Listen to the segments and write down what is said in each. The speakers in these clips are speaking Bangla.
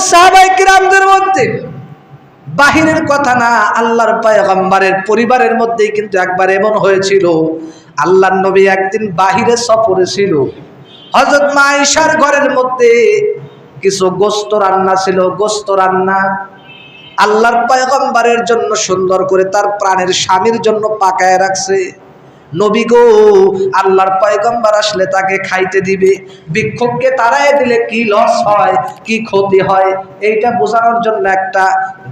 সাহাবাই কিরামদের মধ্যে। বাহিরের কথা না, আল্লাহর পায়গম্বরের পরিবারের মধ্যেই কিন্তু একবার এমন হয়েছিল। আল্লাহর নবী একদিন বাহিরে সফরে ছিল। হজরত মাইশার ঘরের মধ্যে কিছু গোস্ত রান্না ছিল, গোস্ত রান্না। আল্লাহর পয়গম্বরের জন্য সুন্দর করে তার প্রাণের স্বামীর জন্য পাকায় রাখছে। নবী গো, আল্লাহর পয়গম্বর আসলে তাকে খাইতে দিবে। বিক্ষোভকে তারাই দিলে কি লস হয়, কি ক্ষতি হয়? এইটা বোঝানোর জন্য একটা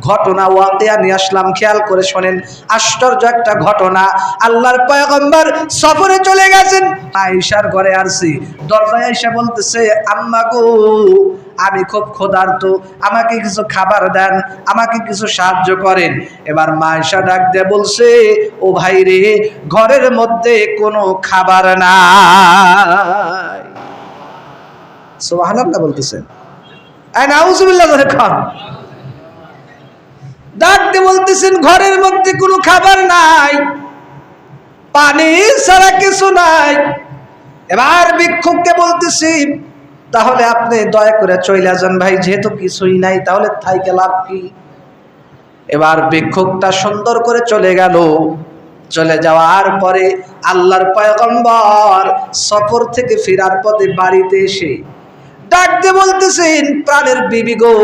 ঘটনা ওয়াকিয়া নিয়ে আসলাম। খেয়াল করে শোনেন, আশ্চর্য একটা ঘটনা। আল্লাহর পয়গম্বর সফরে চলে গেছেন। আয়েশার ঘরে আসছি দরজায় আয়েশা বলতেছে, আম্মা গো আমি খুব ক্ষুধার্ত, আমাকে কিছু খাবার দেন, আমাকে কিছু সাহায্য করেন। এবার মায়েশা ডাক দিয়ে বলছে, ও ভাই রে, ঘরের মধ্যে কোনো খাবার নাই। সোহানাল্লাহ বলতেছেন। নাউজুবিল্লাহ ধরে খান ডাক দিয়ে বলতেছেন, ঘরের মধ্যে কোনো খাবার নাই, পানি ছাড়া কিছু নাই। এবার ভিক্ষুককে বলতেছি তাহলে আপনি দয়া করে চলে যান ভাই, যেহেতু কিছুই নাই, তাহলে থাইকে লাভ কি? এবার ভিক্ষুকটা সুন্দর করে চলে গেল। চলে যাওয়ার পরে আল্লাহর পয়গম্বর সফর থেকে ফেরার পথে বাড়িতে এসে ডাকতে বলতেছেন, প্রাণের বিবি গো,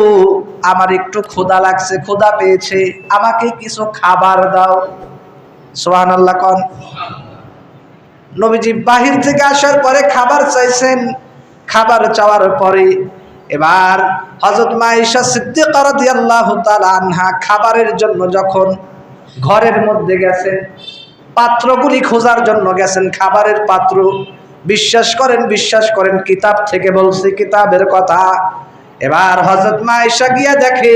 আমার একটু ক্ষুধা লাগছে, ক্ষুধা পেয়েছে, আমাকে কিছু খাবার দাও। সোহান আল্লাহ কন। নবীজি বাহির থেকে আসার পরে খাবার চাইছেন। খাবার চাওয়ার পরে এবার হজরত মাইশা সিদ্দিকা রাদিয়াল্লাহু তাআলা আনহা খাবারের জন্য যখন ঘরের মধ্যে গেছেন, পাত্রগুলি খোঁজার জন্য গেছেন, খাবারের পাত্র, বিশ্বাস করেন বিশ্বাস করেন, কিতাব থেকে বলছি কিতাবের কথা। এবার হজরত মাইশা গিয়া দেখে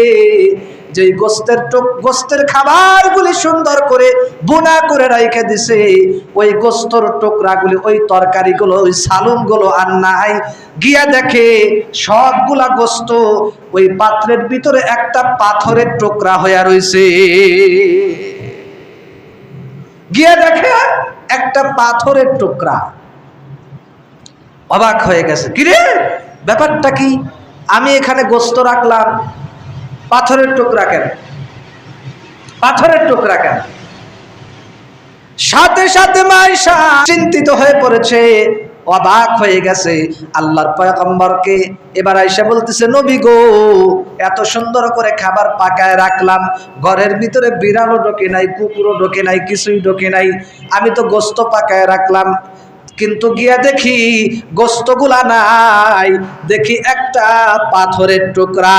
যে গোস্তের গোস্তের খাবারগুলি সুন্দর করে বোনা করে রাইখে দিছে, ওই গোস্তর টুকরাগুলি, ওই তরকারিগুলো, ওই সালুনগুলো আর নাই। গিয়া দেখে সবগুলা গোস্ত ওই পাত্রের ভিতরে একটা পাথরের টুকরা হইয়া রইছে। গিয়া দেখে একটা পাথরের টুকরা। অবাক হয়ে গেছে। কিরে? ব্যাপারটা কি? আমি এখানে গোস্ত রাখলাম পাথরের টুকরা কেন? পাথরের টুকরা কেন? সাথে সাথে মাইশা চিন্তিত হয়ে পড়েছে, অবাক হয়ে গেছে। আল্লাহর পয়গম্বরকে এবার আইসা বলতেছে, নবী গো, এত সুন্দর করে খাবার পাকায় রাখলাম। ঘরের ভিতরে বিড়ালও ঢোকে নাই, কুকুরও ঢোকে নাই, কিছুই ঢোকে নাই। আমি তো গোস্ত পাকায় রাখলাম। কিন্তু গিয়া দেখি গোস্তগুলা নাই। দেখি একটা পাথরের টুকরা।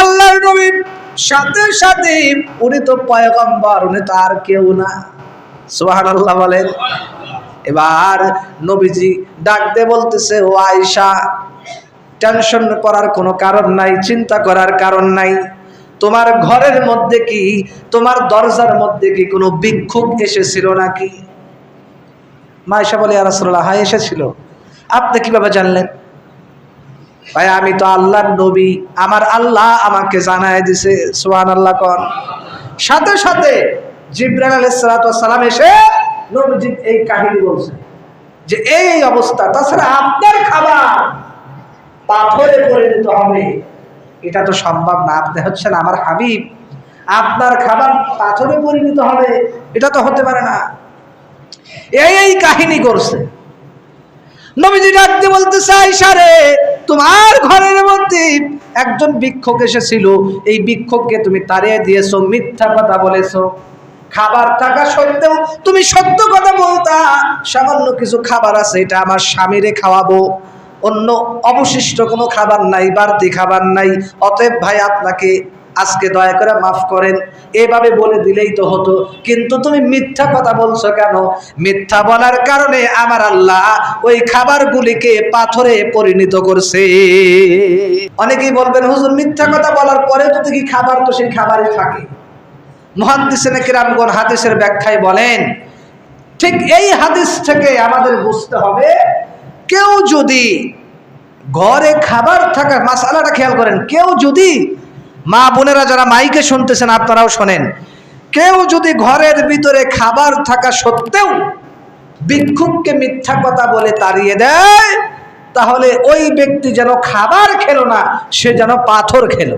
আল্লাহর নবী সাথে সাথে উনি তো পয়গম্বর, উনি তো আর কেউ না। সোহান আল্লাহ বলেন। এবার নবীজি ডাক দিয়ে বলতেছে, ও আয়সা টেনশন করার কোনো কারণ নাই, চিন্তা করার কারণ নাই। তোমার ঘরের মধ্যে কি, তোমার দরজার মধ্যে কি কোনো বিক্ষোভ এসেছিল নাকি? মায়েশা বলে আরাসুল্লাহ হ্যাঁ এসেছিল। আপনি কীভাবে জানলেন? ভাই, আমি তো আল্লাহর নবী, আমার আল্লাহ আমাকে জানায় দিছে। সোহান আল্লাহ কর সাথে সাথে জিব্রাইল আলাইহিস সালাম এসে নবীজি এই কাহিনী বলছে যে, এই অবস্থা, তাছাড়া আপনার খাবার পাথরে পরিণত হবে। এটা তো সম্ভব না, আপনি হচ্ছেন আমার হাবিব। আপনার খাবার পাথরে পরিণত হবে। এটা তো হতে পারে না। এই এই কাহিনী করছে। নবীজি ডাকতে বলতে চাই সারে তোমার ঘরের মধ্যে একজন ভিক্ষক এসেছিল। এই ভিক্ষককে তুমি তাড়িয়ে দিয়েছ, মিথ্যা কথা বলেছ। খাবার থাকা সত্ত্বেও তুমি সত্য কথা বলতা। সামান্য কিছু খাবার আছে, এটা আমার স্বামীরে খাওয়াবো। অন্য অবশিষ্ট কোনো খাবার নাই, বাড়তি খাবার নাই। অতএব ভাই, আপনাকে আজকে দয়া করে মাফ করেন। এভাবে বলে দিলেই তো হতো। কিন্তু তুমি মিথ্যা কথা বলছো কেন? মিথ্যা বলার কারণে আমার আল্লাহ ওই খাবারগুলিকে পাথরে পরিণত করছে। অনেকেই বলবেন, হুজুর, মিথ্যা কথা বলার পরে তো দেখি খাবার তো সেই খাবারই থাকে। মহাদিসেন কিরামগণ হাদিসের ব্যাখ্যায় বলেন, ঠিক এই হাদিস থেকে আমাদের বুঝতে হবে, কেউ যদি ঘরে খাবার থাকা মাসালাটা খেয়াল করেন, কেউ যদি মা বোনেরা যারা মাইকে শুনতেছেন, আপনারাও শোনেন। কেউ যদি ঘরের ভিতরে খাবার থাকা সত্ত্বেও ভিক্ষুককে মিথ্যা কথা বলে তাড়িয়ে দেয়, তাহলে ওই ব্যক্তি যেন খাবার খেলো না, সে যেন পাথর খেলো।